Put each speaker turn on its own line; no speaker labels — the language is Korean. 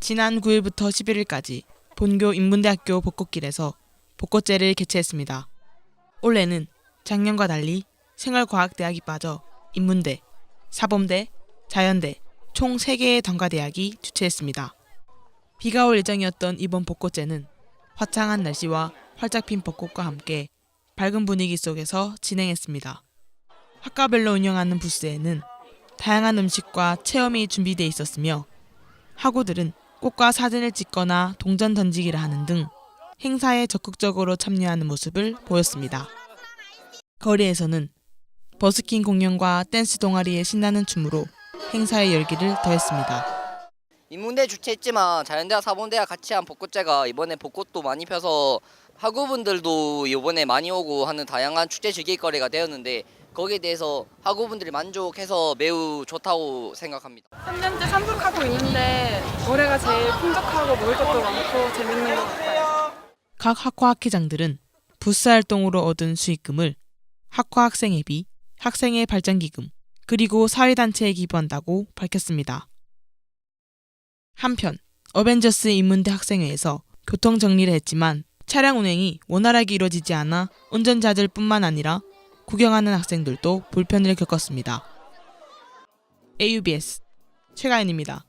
지난 9일부터 11일까지 본교 인문대학교 벚꽃길에서 벚꽃제를 개최했습니다. 올해는 작년과 달리 생활과학대학이 빠져 인문대, 사범대, 자연대 총 3개의 단과대학이 주최했습니다. 비가 올 예정이었던 이번 벚꽃제는 화창한 날씨와 활짝 핀 벚꽃과 함께 밝은 분위기 속에서 진행했습니다. 학과별로 운영하는 부스에는 다양한 음식과 체험이 준비돼 있었으며 학우들은 꽃과 사진을 찍거나 동전 던지기를 하는 등 행사에 적극적으로 참여하는 모습을 보였습니다. 거리에서는 버스킹 공연과 댄스 동아리의 신나는 춤으로 행사의 열기를 더했습니다.
인문대 주최했지만 자연대학 사범대학 같이 한 벚꽃제가 이번에 벚꽃도 많이 펴서 학우분들도 이번에 많이 오고 하는 다양한 축제 즐길거리가 되었는데 거기에 대해서 학우분들이 만족해서 매우 좋다고 생각합니다.
3년째 참석하고 있는데 올해가 제일 풍족하고 먹을 것도 많고 재밌는 것 같아요.
각 학과 학회장들은 부스 활동으로 얻은 수익금을 학과 학생 회비, 학생회 발전 기금, 그리고 사회단체에 기부한다고 밝혔습니다. 한편 어벤져스 인문대 학생회에서 교통 정리를 했지만 차량 운행이 원활하게 이루어지지 않아 운전자들뿐만 아니라 구경하는 학생들도 불편을 겪었습니다. AUBS 최가연입니다.